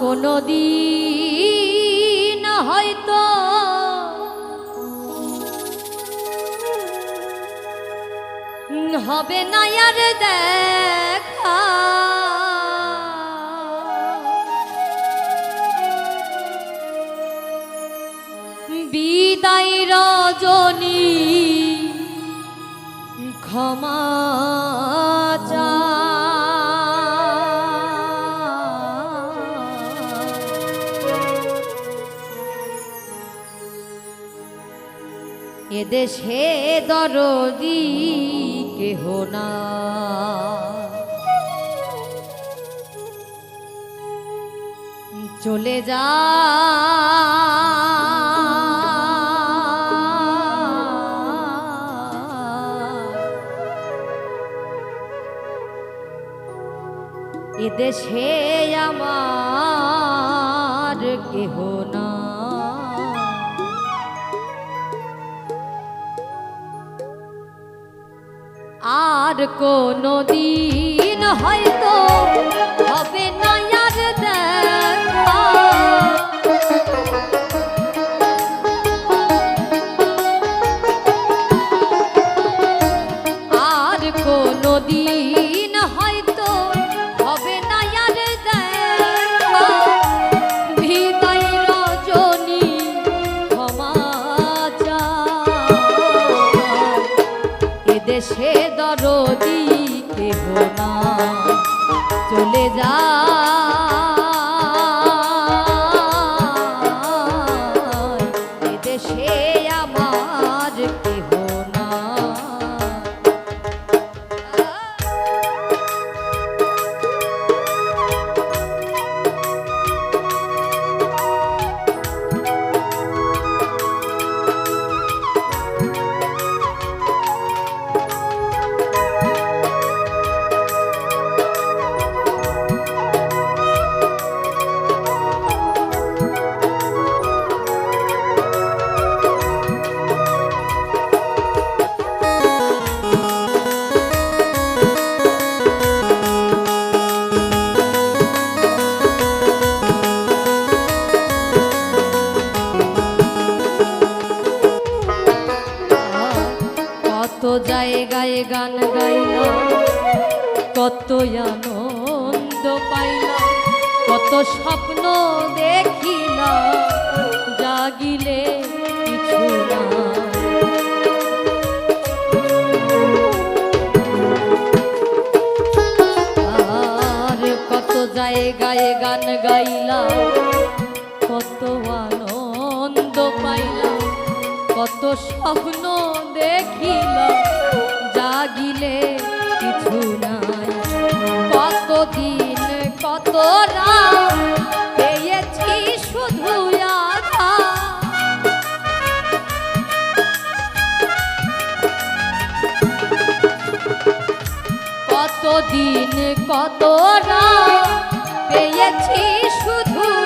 কোনো দিন হয়তো হবে না আর দেখা। বিদায় রজনী ক্ষমা এদেশে দরদি কেহ না। চলে যা। এদেশে আমার কেহ আর কোনো দিন হয়তো হবে কত জায়গায় গান গাইলাম কত আনন্দ পাইলাম, কত স্বপ্ন দেখিলাম, জাগিলে কিছু না আর কত জায়গায় গান গাইলাম, কত আনন্দ পাইলাম, কত স্বপ্ন দিন কত রাত পেয়েছি শুধু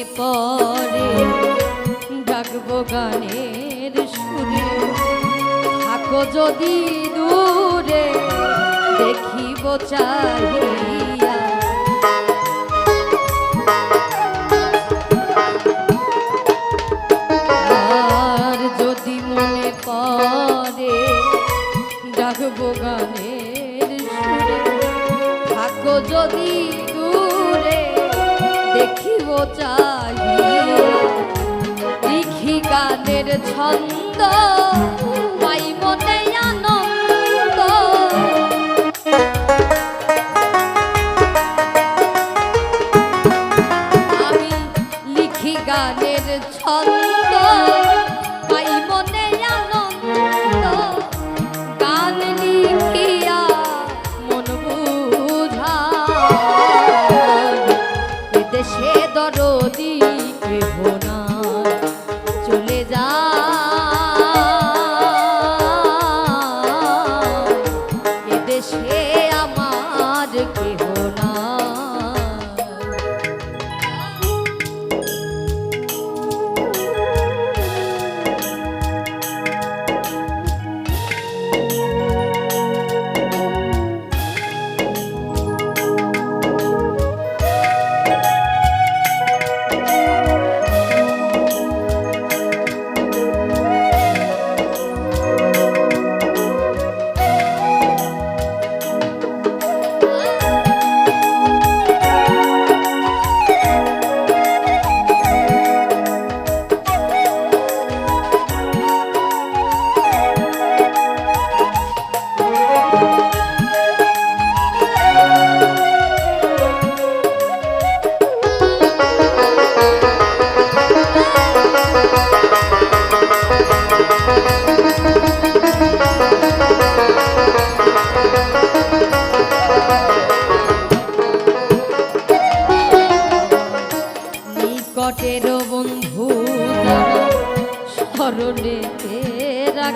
ডাকব ডাকবো গানের সুরে। থাকো যদি দূরে দেখিব চাহিয়া ছন্দ পাই মনে আনন্দ। আমি লিখি গানের ছন্দ পাই মনে আনন্দ। গানের আমার কেহ না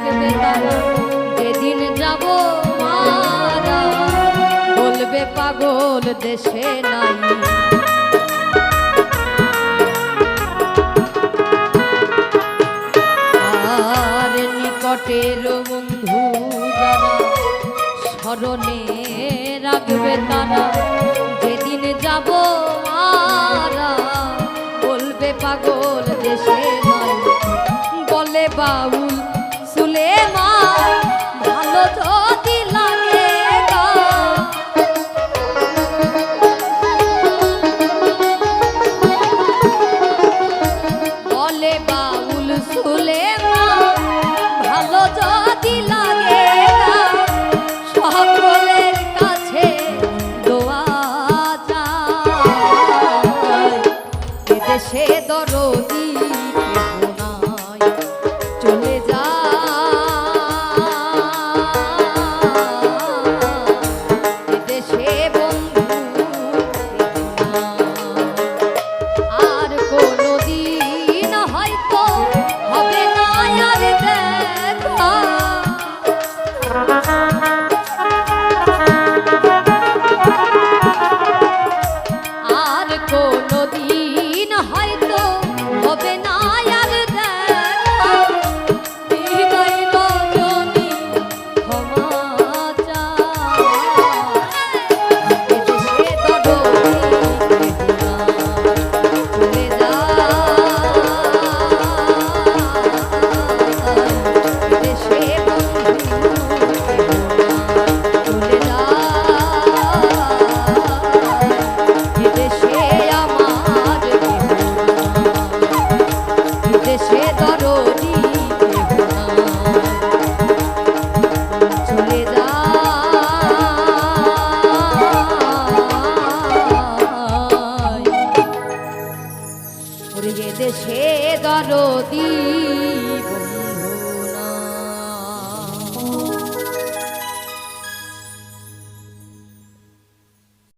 থাকবে তারা যাব মারা। বলবে পাগল, দেশে নাই। আর নিকটের বন্ধু যারা, স্মরণে রাখবে তারা। সে দর